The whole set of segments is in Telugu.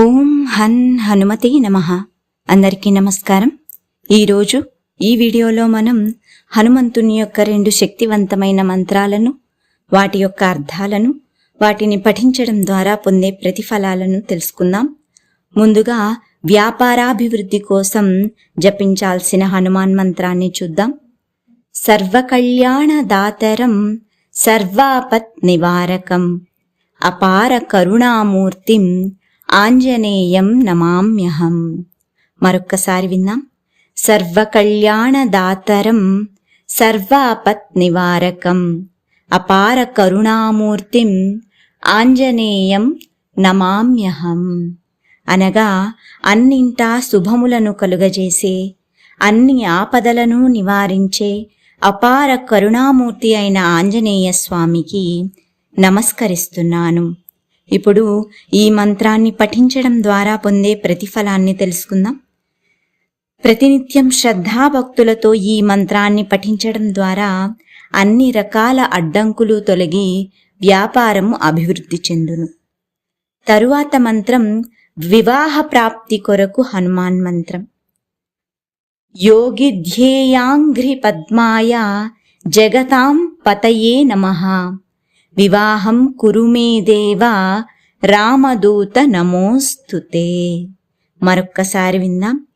ఓం హన్ హనుమతే నమ. అందరికీ నమస్కారం. ఈరోజు ఈ వీడియోలో మనం హనుమంతుని యొక్క రెండు శక్తివంతమైన మంత్రాలను వాటి యొక్క అర్థాలను వాటిని పఠించడం ద్వారా పొందే ప్రతిఫలాలను తెలుసుకుందాం. ముందుగా వ్యాపారాభివృద్ధి కోసం జపించాల్సిన హనుమాన్ మంత్రాన్ని చూద్దాం. సర్వకళ్యాణ దాతరం సర్వాపత్ నివారకం అపార కరుణామూర్తిం ఆంజనేయం నమామ్యహం. మరొక్కసారి విందాం. సర్వకళ్యాణదాతరం సర్వాపత్ నివారకం అపార కరుణామూర్తిం ఆంజనేయం నమామ్యహం. అనగా అన్నింటా శుభములను కలుగజేసే అన్ని ఆపదలను నివారించే అపార కరుణామూర్తి అయిన ఆంజనేయ స్వామికి నమస్కరిస్తున్నాను. ఇప్పుడు ఈ మంత్రాన్ని పఠించడం ద్వారా పొందే ప్రతిఫలాన్ని తెలుసుకుందాం. ప్రతినిత్యం శ్రద్ధాభక్తులతో ఈ మంత్రాన్ని పఠించడం ద్వారా అన్ని రకాల అడ్డంకులు తొలగి వ్యాపారము అభివృద్ధి చెందును. తరువాత మంత్రం వివాహ ప్రాప్తి కొరకు హనుమాన్ మంత్రం. యోగి ధ్యేయాంఘ్రి పద్మాయ జగతాం పతయే నమః. వివాహం కురు దేవా రామదూత నమోస్తుతే మరొక్కసారి విందాం.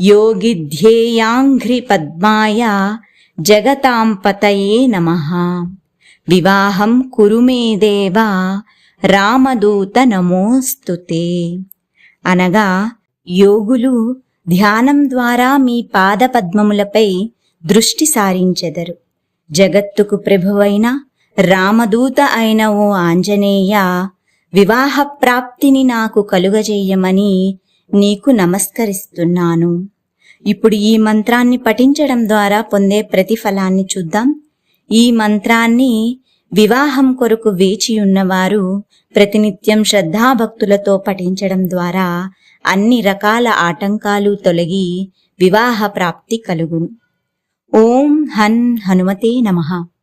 యోగి ధ్యేయాంఘ్రి పద్మాయ జగతాంపతయే నమ. వివాహం కురు దేవా రామదూత నమోస్తుతే అనగా యోగులు ధ్యానం ద్వారా మీ పాదపద్మములపై దృష్టి సారించెదరు. జగత్తుకు ప్రభువైన రామదూత అయిన ఓ ఆంజనేయ వివాహ ప్రాప్తిని నాకు కలుగజేయమని నీకు నమస్కరిస్తున్నాను. ఇప్పుడు ఈ మంత్రాన్ని పఠించడం ద్వారా పొందే ప్రతిఫలాన్ని చూద్దాం. ఈ మంత్రాన్ని వివాహం కొరకు వేచి ఉన్నవారు ప్రతినిత్యం శ్రద్ధాభక్తులతో పఠించడం ద్వారా అన్ని రకాల ఆటంకాలు తొలగి వివాహ ప్రాప్తి కలుగును. ఓం హన్ హనుమతే నమః.